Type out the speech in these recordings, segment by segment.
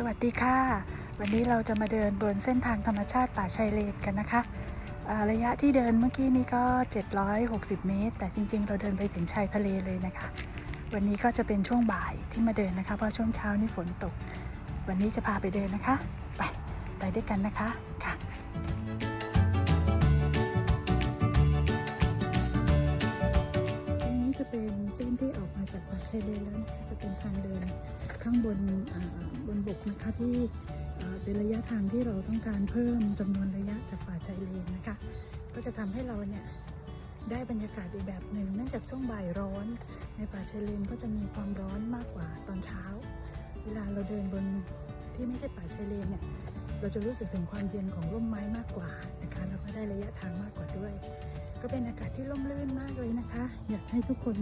สวัสดีค่ะ วันนี้เราจะมาเดินบนเส้นทางธรรมชาติป่าชายเลนกันนะคะระยะที่เดินเมื่อกี้นี้ก็ 760 เมตร แต่จริง ๆ เราเดินไปถึงชายทะเลเลยนะคะ วันนี้ก็จะเป็นช่วงบ่ายที่มาเดินนะคะ เพราะช่วงเช้านี่ฝนตก วันนี้จะพาไปเดินนะคะ ไปไปด้วยกันนะคะค่ะตรงนี้จะเป็นเส้นที่ออกมาจากป่าชายเลนแล้วนะคะจะเป็นทางเดินข้างบนอ่า บนบกนะคะที่เป็นระยะทางที่เราต้องการเพิ่มจำนวนระยะจากป่าชายเลนนะคะ ก็จะทำให้เราเนี่ยได้บรรยากาศอีกแบบหนึ่งเนื่องจากช่วงบ่ายร้อน ในป่าชายเลนก็จะมีความร้อนมากกว่าตอนเช้า เวลาเราเดินบนที่ไม่ใช่ป่าชายเลนเนี่ยเราจะรู้สึกถึงความเย็นของร่มไม้มากกว่านะคะแล้วก็ได้ระยะทางมากกว่าด้วย ก็เป็นอากาศที่ร่มรื่นมากเลยนะคะ อยากให้ทุกคน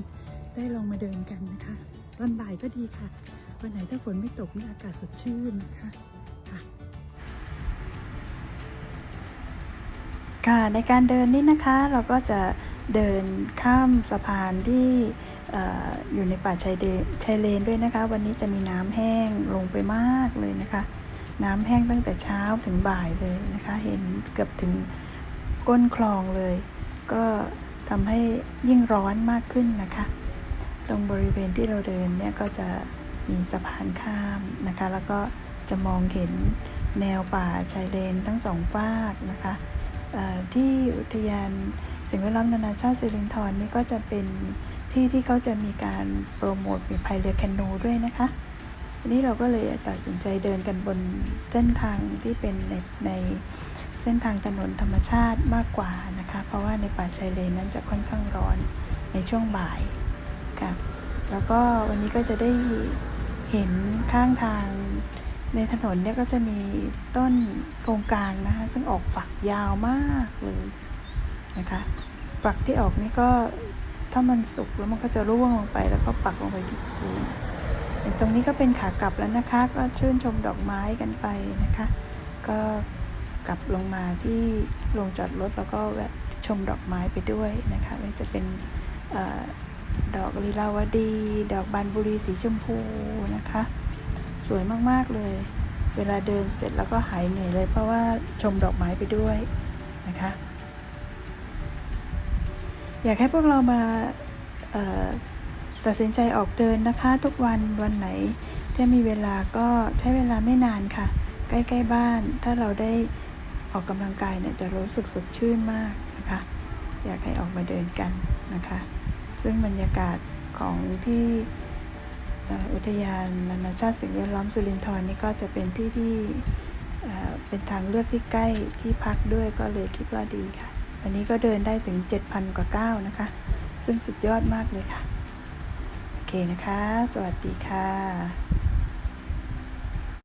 ได้ลองมาเดินกันนะคะ ตอนบ่ายก็ดีค่ะ วันไหนถ้าฝนไม่ตกนี่อากาศสดชื่นนะคะค่ะในการเดินนี่นะคะเราก็จะเดินข้ามสะพานที่อออยู่ในป่าชายเดชายเลนด้วยนะคะ วันนี้จะมีน้ำแห้งลงไปมากเลยนะคะ น้ำแห้งตั้งแต่เช้าถึงบ่ายเลยนะคะ เห็นเกือบถึงก้นคลองเลย ก็ทำให้ยิ่งร้อนมากขึ้นนะคะ ตรงบริเวณที่เราเดินเนี่ยก็จะ มีสะพานข้ามนะคะ แล้วก็จะมองเห็นแนวป่าชายเลนทั้งสองฝากนะคะที่อุทยานสิ่งแวดล้อมนานาชาติสิรินธรนี่ก็จะเป็นที่ที่เขาจะมีการโปรโมทมีพายเรือแคนูด้วยนะคะทีนี้เราก็เลยตัดสินใจเดินกันบนเส้นทางที่เป็นในในเส้นทางถนนธรรมชาติมากกว่านะคะ เพราะว่าในป่าชายเลนนั้นจะค่อนข้างร้อนในช่วงบ่ายค่ะแล้วก็วันนี้ก็จะได้ ห็นข้างทางในถนนเนี่ยก็จะมีต้นโกงกลางนะคะ ซึ่งออกฝักยาวมากเลยนะคะ ฝักที่ออกนี่ก็ถ้ามันสุกแล้วมันก็จะร่วงลงไปแล้วก็ปักลงไปที่พื้นตรงนี้ก็เป็นขากลับแล้วนะคะ ก็ชื่นชมดอกไม้กันไปนะคะ ก็กลับลงมาที่โรงจอดรถแล้วก็แวะชมดอกไม้ไปด้วยนะคะไม่จะเป็น ดอกลีลาวดี ดอกบานบุรีสีชมพูนะคะ สวยมากๆเลย เวลาเดินเสร็จแล้วก็หายเหนื่อยเลยเพราะว่าชมดอกไม้ไปด้วยนะคะ อยากให้พวกเรามาตัดสินใจออกเดินนะคะ ทุกวันวันไหนถ้ามีเวลาก็ใช้เวลาไม่นานค่ะ ใกล้ๆบ้าน ถ้าเราได้ออกกำลังกายเนี่ยจะรู้สึกสดชื่นมากนะคะ อยากให้ออกมาเดินกันนะคะ ซึ่งบรรยากาศของที่อุทยานนานาชาติสิ่งแวดล้อมสุรินทร์นี่ก็จะเป็นที่ที่เอ่อเป็นทางเลือกที่ใกล้ที่พักด้วยก็เลยคิดว่าดีค่ะ วันนี้ก็เดินได้ถึง 7,000 กว่าก้าวนะคะ ซึ่งสุดยอดมากเลยค่ะ โอเคนะคะ สวัสดีค่ะ